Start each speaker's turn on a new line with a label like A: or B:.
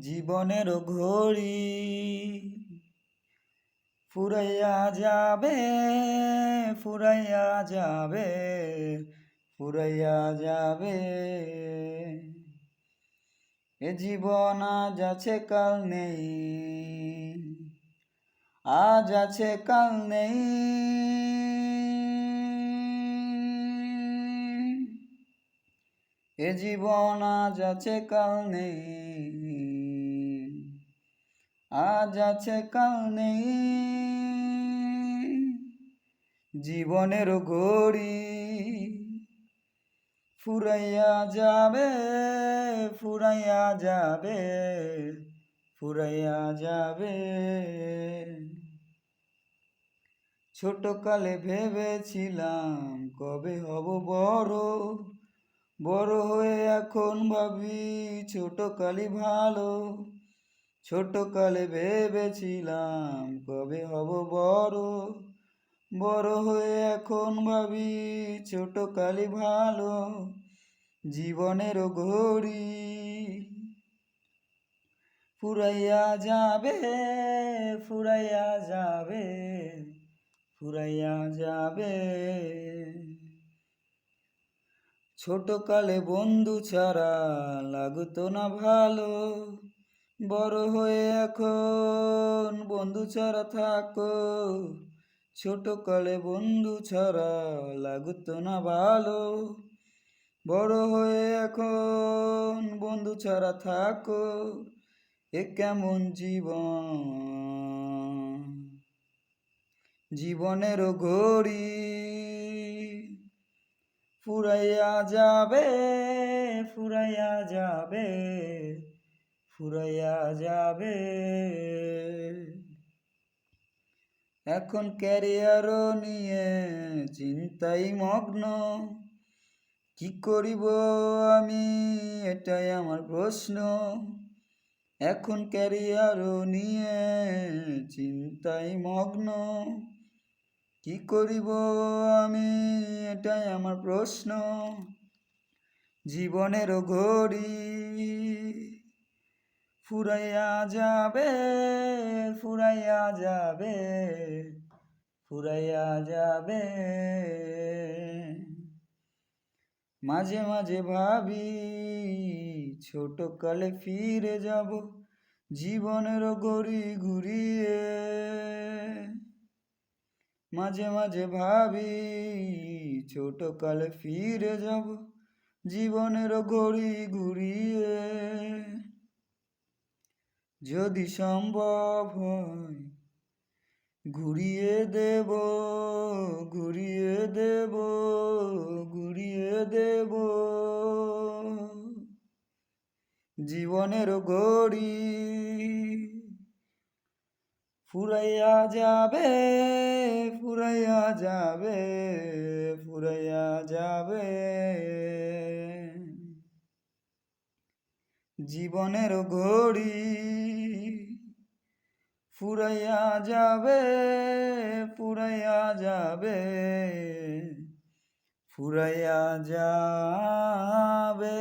A: জীবনের ঘড়ি ফুরাইয়া যাবে ফুরাইয়া যাবে ফুরাইয়া যাবে। এ জীবন আজ আছে, কাল নেই। আজ আছে, কাল নেই। এ জীবন আজ আছে, কাল নেই। আজ আছে কাল নেই। জীবনের ঘড়ি ফুরাইয়া যাবে ফুরাইয়া যাবে ফুরাইয়া যাবে। ছোট কালে ভেবেছিলাম কবে হব বড় বড় হয়ে এখন ভাবি ছোট কালই ভালো। ছোট কালে ভেবেছিলাম কবে হব বড় বড় হয়ে এখন ভাবি ছোট কালই ভালো জীবনের ঘড়ি ফুরাইয়া যাবে ফুরাইয়া যাবে ফুরাইয়া যাবে। ছোট কালে বন্ধু ছাড়া লাগতো না ভালো বড় হয়ে এখন বন্ধু ছাড়া থাকো। ছোট কালে বন্ধু ছাড়া লাগতো না ভালো। বড় হয়ে এখন বন্ধু ছাড়া থাকো। এ কেমন জীবন? জীবনের ঘড়ি ফুরাইয়া যাবে ফুরাইয়া যাবে। ফুরাইয়া যাবে। এখন ক্যারিয়ারও নিয়ে চিন্তাই মগ্ন। কি করিব আমি? এটাই আমার প্রশ্ন। এখন ক্যারিয়ারও নিয়ে চিন্তাই মগ্ন। কি করিব আমি? এটাই আমার প্রশ্ন। জীবনের ঘড়ি। ফুরাইয়া যাবে ফুরাইয়া যাবে ফুরাইয়া যাবে। মাঝে মাঝে ভাবি, ছোট কালে ফিরে যাব, জীবনের গড়ি ঘুরিয়ে। মাঝে মাঝে ভাবি, ছোট কালে ফিরে যাব, জীবনের ঘড়ি ঘুরিয়ে। যদি সম্ভব হয়, ঘুরিয়ে দেব ঘুরিয়ে দেব ঘুরিয়ে দেব। জীবনের ঘড়ি ফুরাইয়া যাবে ফুরাইয়া যাবে ফুরাইয়া যাবে। জীবনের ঘড়ি ফুরাইয়া যাবে ফুরাইয়া যাবে ফুরাইয়া যাবে।